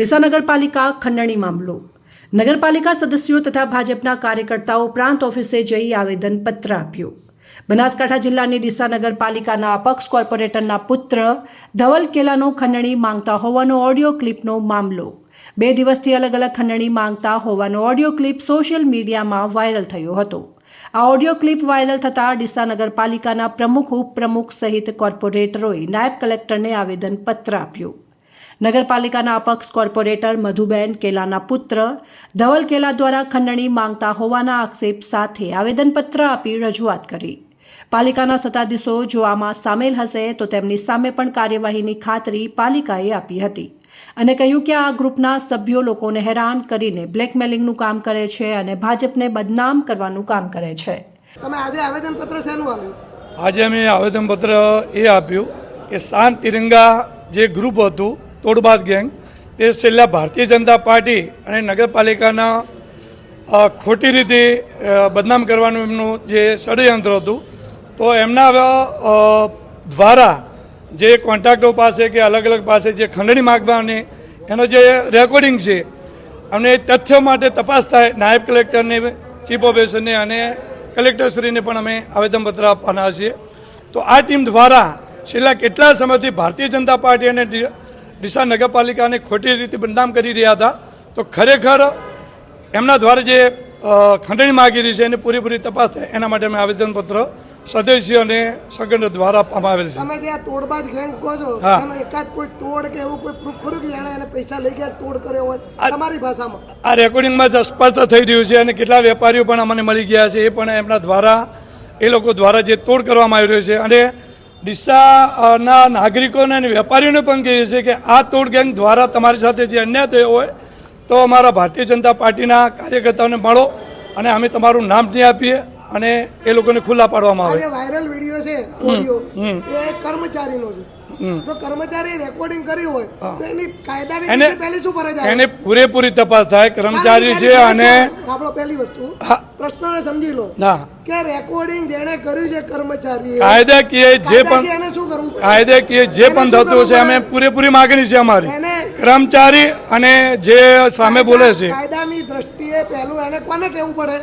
ડીસા નગરપાલિકા ખંડણી મામલો. નગરપાલિકા સદસ્યો તથા ભાજપના કાર્યકર્તાઓ પ્રાંત ઓફિસે જઈ આવેદનપત્ર આપ્યું. બનાસકાંઠા જિલ્લાની ડીસા નગરપાલિકાના અપક્ષ કોર્પોરેટરના પુત્ર ધવલ કેલાનો ખંડણી માંગતા હોવાનો ઓડિયો ક્લિપનો મામલો. બે દિવસથી અલગ અલગ ખંડણી માંગતા હોવાનો ઓડિયો ક્લિપ સોશિયલ મીડિયામાં વાયરલ થયો હતો. આ ઓડિયો ક્લિપ વાયરલ થતાં ડીસા નગરપાલિકાના પ્રમુખ, ઉપપ્રમુખ સહિત કોર્પોરેટરોએ નાયબ કલેક્ટરને આવેદનપત્ર આપ્યું. નગરપાલિકાના અપક્ષ કોર્પોરેટર મધુબેન કેલાના પુત્ર ધવલ કેલા દ્વારા ખંડણી માંગતા હોવાના આક્ષેપ સાથે આવેદનપત્ર આપી રજૂઆત કરી. પાલિકાના સત્તાધીશો જો આમાં સામેલ હશે તો તેમની સામે પણ કાર્યવાહીની ખાતરી પાલિકાએ આપી હતી અને કહ્યું કે આ ગ્રુપના સભ્યો લોકોને હેરાન કરીને બ્લેકમેલિંગનું કામ કરે છે અને ભાજપને બદનામ કરવાનું કામ કરે છે. તમે આજે આવેદનપત્ર શેનું આપ્યું? આજે અમે આવેદનપત્ર એ આપ્યું કે શાંત તિરંગા જે ગ્રુપ હતું તોડબાદ ગેંગ, તે છેલ્લા ભારતીય જનતા પાર્ટી અને નગરપાલિકાના ખોટી રીતે બદનામ કરવાનું એમનું જે ષડયંત્ર હતું, તો એમના દ્વારા જે કોન્ટ્રાક્ટો પાસે કે અલગ અલગ પાસે જે ખંડણી માગવાની એનો જે રેકોર્ડિંગ છે, અને તથ્યો માટે તપાસ થાય, નાયબ કલેક્ટરને ચીફ ઓફિસરને અને કલેક્ટરશ્રીને પણ અમે આવેદનપત્ર આપવાના છીએ. તો આ ટીમ દ્વારા છેલ્લા કેટલા સમયથી ભારતીય જનતા પાર્ટી અને ડીસા નગરપાલિકાને ખોટી રીતે બદનામ કરી રહ્યા હતા. તો ખરેખર એમના દ્વારા જે ખંડણી માગી રહી છે એની પૂરેપૂરી તપાસ થાય એના માટે અમે આવેદનપત્ર સદસ્ય અને સંગઠન દ્વારા આપવામાં આવેલ છે. તમે જે આ તોડબાજ ગેંગ કહો છો એકાદ કોઈ તોડ કે એવું કોઈ પ્રૂફ ખરું કે એને પૈસા લઈ ગયા તોડ કર્યો હોય? તમારી ભાષામાં. આ રેકોર્ડિંગમાં સ્પષ્ટ થઈ રહ્યું છે અને કેટલા વેપારીઓ પણ અમને મળી ગયા છે એ પણ એમના દ્વારા એ લોકો દ્વારા જે તોડ કરવામાં આવી રહ્યો છે. અને ડીસાના નાગરિકોને અને વેપારીઓને પણ કહીએ છીએ કે આ તોડ ગેંગ દ્વારા તમારી સાથે જે અન્યાય થયો હોય તો અમારા ભારતીય જનતા પાર્ટીના કાર્યકર્તાઓને મળો અને અમે તમારું નામ નહીં આપીએ અને એ લોકોને ખુલ્લા પાડવામાં આવે. વાયરલ વીડિયો છે કર્મચારીનો છે. જો કર્મચારી રેકોર્ડિંગ કરી હોય તો એની કાયદાની એને પહેલી શું ફરજ આવે? એને પૂરેપૂરી તપાસ થાય કર્મચારી છે અને આપણો પહેલી વસ્તુ. પ્રશ્નને સમજી લો કે રેકોર્ડિંગ જેણે કર્યું છે કર્મચારી કાયદાકીય જે પણ એને શું કરવું કાયદાકીય જે પણ થતું હશે અમે પૂરેપૂરી માગણી છે અમારી. કર્મચારી અને જે સામે બોલે છે. કાયદાની દ્રષ્ટિએ પહેલું એને કોને કેવું પડે?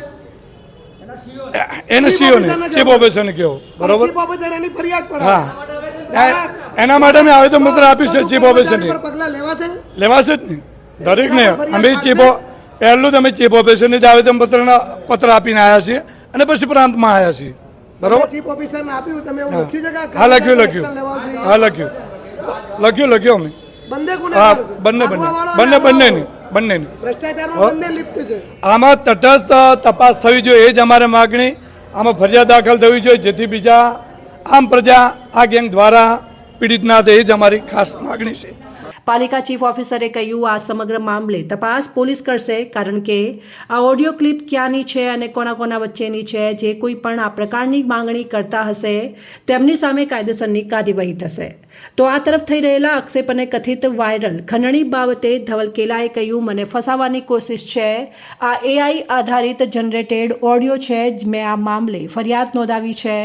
એને સીઓ ને ચીફ ઓફિસરને કહો બરોબર? ચીફ ઓફિસર એની ફરિયાદ પડે હા એના માટે અમે આવેદનપત્ર આપ્યું છે ચીફ ઓફિસરને. લેવાશે? જ ને દરેકને અમે ચીફ પહેલું જ અમે ચીફ ઓફિસરને જ આવેદનપત્રના પત્ર આપીને આવ્યા છીએ અને પછી પ્રાંતમાં આવ્યા છીએ. બરોબર? ચીફ ઓફિસરને આપ્યું તમે લખ્યું છે હા લખ્યું લખ્યું. હા લખ્યું. લખ્યું લખ્યું અમે. હા બંને બંને. બંને બંને. નહીં બંને નહીં આમાં તટસ્થ તપાસ થવી જોઈએ એ જ અમારે માગણી. આમાં ફરિયાદ દાખલ થવી જોઈએ જેથી બીજા આમ પ્રજા આ ગેંગ દ્વારા પીડિત ના જ અમારી ખાસ માગણી છે. પાલિકા ચીફ ઓફિસરે કહ્યું, આ સમગ્ર મામલે તપાસ પોલીસ કરશે, કારણ કે આ ઓડિયો ક્લિપ ક્યાંની છે અને કોના કોના વચ્ચેની છે, જે કોઈ પણ આ પ્રકારની માંગણી કરતા હશે, તેમની સામે કાયદેસરની કાર્યવાહી થશે. તો આ તરફ થઈ રહેલા આક્ષેપ અને કથિત વાયરલ ખંડણી બાબતે ધવલ કેલાએ કહ્યું, મને ફસાવાની કોશિશ છે. આ એઆઈ આધારિત જનરેટેડ ઓડિયો છે, જ મેં આ મામલે ફરિયાદ નોંધાવી છે.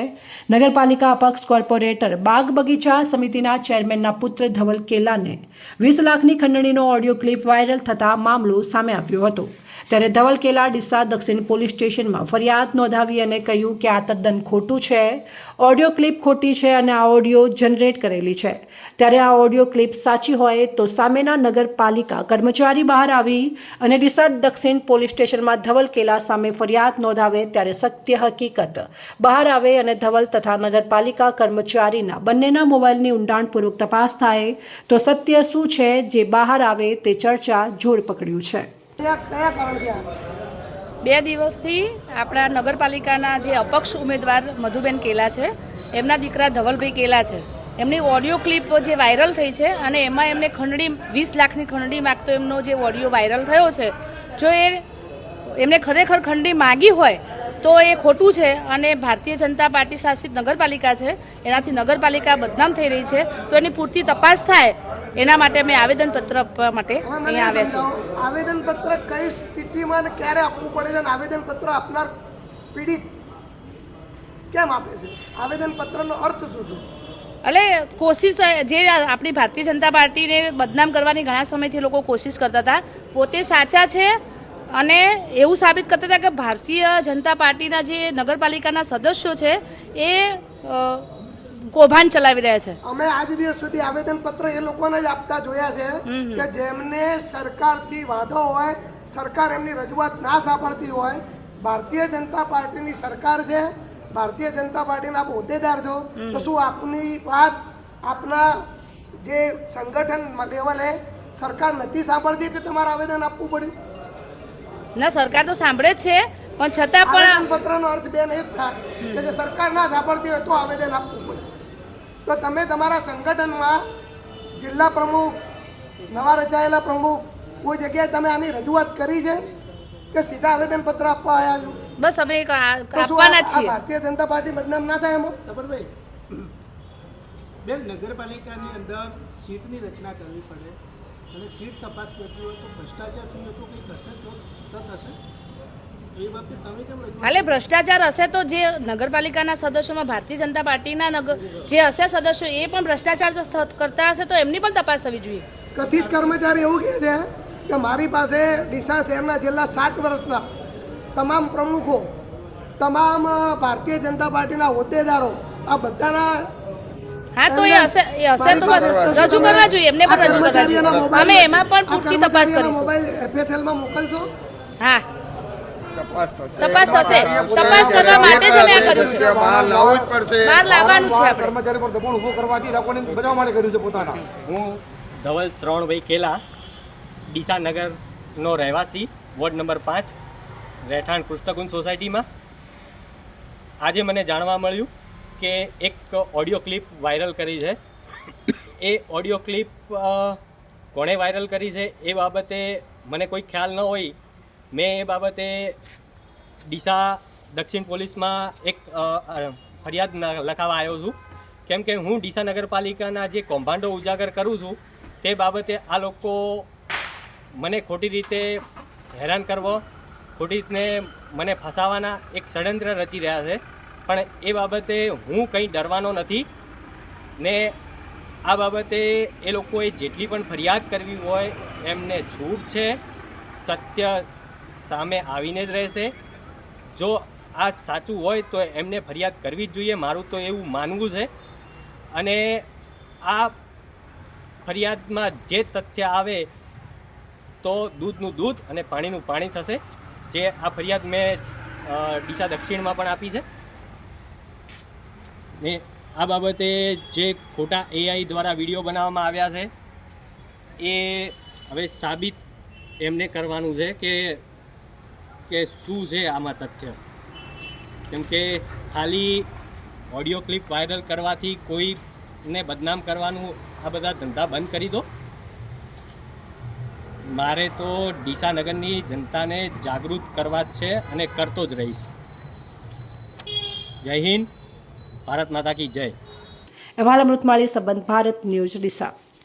નગરપાલિકા અપક્ષ કોર્પોરેટર બાગ બગીચા સમિતિના ચેરમેનના પુત્ર ધવલ કેલાને વીસ લાખની ખંડણીનો ઓડિયો ક્લિપ વાયરલ થતા મામલો સામે આવ્યો હતો. ત્યારે ધવલ કેલા ડીસા દક્ષિણ પોલીસ સ્ટેશનમાં ફરિયાદ નોંધાવી અને કહ્યું કે આ તદ્દન ખોટું છે. ઓડિયો ક્લિપ ખોટી છે અને આ ઓડિયો જનરેટ કરેલી છે. ત્યારે આ ઓડિયો ક્લિપ સાચી હોય તો સામેના નગરપાલિકા કર્મચારી બહાર આવી અને ડીસા દક્ષિણ પોલીસ સ્ટેશનમાં ધવલ કેલા સામે ફરિયાદ નોંધાવે ત્યારે સત્ય હકીકત. બહાર આવે અને ધવલ તથા નગરપાલિકા કર્મચારીના બંનેના મોબાઈલની ઊંડાણપૂર્વક તપાસ થાય તો સત્ય શું છે? જે બહાર આવે તે ચર્ચા જોર પકડ્યું છે. બે દિવસથી આપણા નગરપાલિકાના જે અપક્ષ ઉમેદવાર મધુબેન કેલા છે, એમના દીકરા ધવલભાઈ કેલા છે. એમની ઓડિયો ક્લિપ જે વાયરલ થઈ છે અને એમાં એમને ખંડણી, વીસ લાખની ખંડણી માગતો એમનો જે ઓડિયો વાયરલ થયો છે, જો એ એમને ખરેખર ખંડણી માગી હોય તો એ ખોટું છે અને ભારતીય જનતા પાર્ટી શાસિત નગરપાલિકા છે એનાથી નગરપાલિકા બદનામ થઈ રહી છે તો એની પૂરતી તપાસ થાય એના માટે અમે આવેદનપત્ર આપવા માટે અહીંયા આવ્યા છીએ. આવેદનપત્ર કઈ સ્થિતિમાં ક્યારે આપવું પડે છે અને આવેદનપત્ર આપનાર પીડિત કેમ આપે છે? આવેદનપત્રનો અર્થ શું છે? એટલે કોશિશ જે આપણી ભારતીય જનતા પાર્ટીને બદનામ કરવાની ઘણા સમયથી લોકો કોશિશ કરતા હતા પોતે સાચા છે અને એવું સાબિત કરતા હતા કે ભારતીય જનતા પાર્ટીના જે નગરપાલિકાના સદસ્યો છે એ કૌભાંડ ચલાવી રહ્યા છે. અમે આજ દિવસ સુધી આવેદન પત્ર એ લોકોને જ આપતા જોયા છે કે જેમને સરકારથી વાંધો હોય સરકાર એમની રજૂઆત ના સાંભળતી હોય ભારતીય જનતા પાર્ટીની સરકાર છે ભારતીય જનતા પાર્ટીના આપ હોદ્દેદાર છો તો શું આપની વાત આપના જે સંગઠન લેવલે સરકાર નથી સાંભળતી તે તમારે આવેદન આપવું પડ્યું? ના સરકાર તો સાંભળે જ છે પણ છતાં પણ પત્રનો અર્થ બેન એ જ થાય કે જે સરકાર ના સાંભળતી હોય તો આવેદન આપવું પડે. તો તમે તમારા સંગઠનમાં જિલ્લા પ્રમુખ નવા રચાયેલા પ્રમુખ કોઈ જગ્યાએ તમે આની રજૂઆત કરી છે કે સીધા આવેદન પત્ર આપવા આવ્યા છો? બસ અમે આપવાના છીએ. ભારતીય જનતા પાર્ટી બદનામ ના થાય એમાં? તપરભાઈ બેન નગરપાલિકાની અંદર સીટની રચના કરવી પડે. અને સીટ તપાસ કરતી હોય તો ભ્રષ્ટાચાર થયું તો કંઈક હશે તો? તક હશે? એ બાબતે તમે કેમ હાલે ભ્રષ્ટાચાર હશે તો જે નગરપાલિકાના સદસ્યોમાં ભારતીય જનતા પાર્ટીના નગર જે હશે સદસ્યો એ પણ ભ્રષ્ટાચાર કરતા હશે તો એમની પણ તપાસ થવી જોઈએ. કથિત કર્મચારી એવું કહે છે કે મારી પાસે ડીસા શહેરના છેલ્લા સાત વર્ષના તમામ પ્રમુખો તમામ ભારતીય જનતા પાર્ટીના હોદ્દેદારો આ બધાના હા તો એ હશે એ હશે તો બસ. રજૂ કરવા જોઈએ એમને પણ રજૂ કરવા જોઈએ. અમે એમાં પણ પૂરતી તપાસ કરીશું. મોબાઈલ એફએસએલમાં મોકલશો? હા. તપાસ થશે. તપાસ કરવા માટે જ અમે આ કર્યું છે બહાર લાવવું જ પડશે. બહાર લાવવાનું છે આપણે. કર્મચારી પર દબાણ ઊભું કરવાથી લોકોને બજાવવા માટે કર્યું છે પોતાના. હું ધવલ શ્રવણભાઈ કેલા ડીસા નગરનો રહેવાસી વોર્ડ નંબર પાંચ રહેઠાણ કૃષ્ણકુંજ સોસાયટીમાં. આજે મને જાણવા મળ્યું કે એક ઓડિયો ક્લિપ વાયરલ કરી છે. એ ઓડિયો ક્લિપ કોણે વાયરલ કરી છે એ બાબતે મને કોઈ ખ્યાલ ન હોય. મેં એ બાબતે ડીસા દક્ષિણ પોલીસમાં એક ફરિયાદ લખાવવા આવ્યો છું. કેમ કે હું ડીસા નગરપાલિકાના જે કૌભાંડો ઉજાગર કરું છું, તે બાબતે આ લોકો મને ખોટી રીતે હેરાન કરવો, ખોટી રીતે મને ફસાવાના એક ષડયંત્ર રચી રહ્યા છે. પણ એ બાબતે હું કંઈ ડરવાનો નથી. ને આ બાબતે એ લોકોએ જેટલી પણ ફરિયાદ કરવી હોય એમને છૂટ છે, સત્ય સામે આવીને જ રહેશે. જો આ સાચું હોય તો એમને ફરિયાદ કરવી જ જોઈએ, મારું તો એવું માનવું છે. અને આ ફરિયાદમાં જે તથ્ય આવે તો દૂધનું દૂધ અને પાણીનું પાણી થશે, જે આ ફરિયાદ મેં ડીસા દક્ષિણમાં પણ આપી છે. ને આ બાબતે જે ખોટા એઆઈ દ્વારા વીડિયો બનાવવામાં આવ્યા છે, એ હવે સાબિત એમને કરવાનું છે કે કે શું છે આમાં તથ્ય? કેમ કે ખાલી ઓડિયો ક્લિપ વાયરલ કરવાથી કોઈને બદનામ કરવાનું આ બધા ધંધા બંધ કરી દો. મારે તો ડીસાનગરની જનતાને જાગૃત કરવા જ છે અને કરતો જ રહીશ. જય હિન્દ. ભારત માતા કી જય. અહેવાલ અમૃતમાળી સંબંધ ભારત ન્યૂઝ ડીસા.